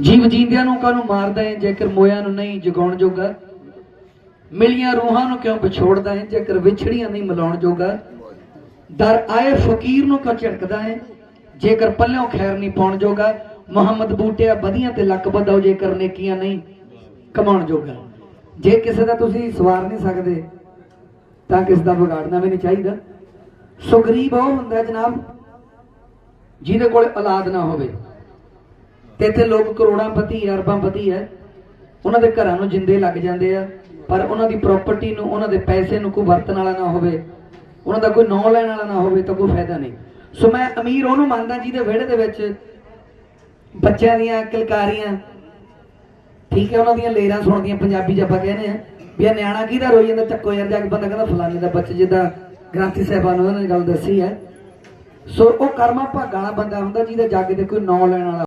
ਜੀਵ ਜੀਂਦਿਆਂ ਨੂੰ ਕਾਹਨੂੰ ਮਾਰਦਾ ਹੈ? ਜੇਕਰ ਮੋਇਆਂ ਨੂੰ ਨਹੀਂ ਜਗਾਉਣ ਜੋਗਾ ਮਿਲੀਆਂ ਰੂਹਾਂ ਨੂੰ ਕਿਉਂ ਵਿਛੋੜਦਾ ਹੈ? ਜੇਕਰ ਵਿਛੜੀਆਂ ਨਹੀਂ ਮਿਲਾਉਣ ਜੋਗਾ ਦਰ ਆਏ ਫਕੀਰ ਨੂੰ ਕਿਉਂ ਝਟਕਦਾ ਹੈ? ਜੇਕਰ ਪੱਲਿਓਂ ਖੈਰ ਨਹੀਂ ਪਾਉਣ ਜੋਗਾ ਮੁਹੰਮਦ ਬੂਟਿਆ ਵਧੀਆਂ ਤੇ ਲੱਕ ਬਦਾਓ ਜੇਕਰ ਨੇਕੀਆਂ ਨਹੀਂ ਕਮਾਉਣ ਜੋਗਾ ਜੇ ਕਿਸੇ ਦਾ ਤੁਸੀਂ ਸਵਾਰ ਨਹੀਂ ਸਕਦੇ, ਤਾਂ ਕਿਸ ਦਾ ਵਿਗਾੜਨਾ ਵੀ ਨਹੀਂ ਚਾਹੀਦਾ। ਸੋ ਗਰੀਬ ਉਹ ਹੁੰਦਾ ਜਨਾਬ, ਜਿਹਦੇ ਕੋਲ ਔਲਾਦ ਨਾ ਹੋਵੇ। ਤੇ ਇੱਥੇ ਲੋਕ ਕਰੋੜਾਂ ਪਤੀ ਅਰਬਾਂ ਪਤੀ ਹੈ। ਉਹਨਾਂ ਦੇ ਘਰਾਂ ਨੂੰ ਜਿੰਦੇ ਲੱਗ ਜਾਂਦੇ ਆ, ਪਰ ਉਹਨਾਂ ਦੀ ਪ੍ਰਾਪਰਟੀ ਨੂੰ, ਉਹਨਾਂ ਦੇ ਪੈਸੇ ਨੂੰ ਕੋਈ ਵਰਤਣ ਵਾਲਾ ਨਾ ਹੋਵੇ, ਉਹਨਾਂ ਦਾ ਕੋਈ ਨਾਂ ਲੈਣ ਵਾਲਾ ਨਾ ਹੋਵੇ ਤਾਂ ਕੋਈ ਫਾਇਦਾ ਨਹੀਂ। ਸੋ ਮੈਂ ਅਮੀਰ ਉਹਨੂੰ ਮੰਨਦਾ ਜਿਹਦੇ ਵਿਹੜੇ ਦੇ ਵਿੱਚ ਬੱਚਿਆਂ ਦੀਆਂ ਕਿਲਕਾਰੀਆਂ, ਠੀਕ ਹੈ, ਉਹਨਾਂ ਦੀਆਂ ਲੇਰਾਂ ਸੁਣਦੀਆਂ ਪੰਜਾਬੀ ਚ ਕਹਿੰਦੇ ਆ, ਵੀ ਇਹ ਨਿਆਣਾ ਕਿਹਦਾ ਰੋਈ ਜਾਂਦਾ, ਚੱਕੋ ਯਾਰ, ਜਾ ਕੇ ਬੰਦਾ ਕਹਿੰਦਾ ਫਲਾਣੇ ਦਾ ਬੱਚਾ ਜਿੱਦਾਂ ਗ੍ਰੰਥੀ ਸਾਹਿਬਾਨ ਉਹਨਾਂ ਨੇ ਗੱਲ ਦੱਸੀ ਹੈ। ਸੋ ਉਹ ਕਰਮਾ ਭਾਗਾਂ ਵਾਲਾ ਬੰਦਾ ਹੁੰਦਾ ਜਿਹਦੇ ਜੱਗ ਦੇ ਕੋਈ ਨਾਂ ਲੈਣ ਵਾਲਾ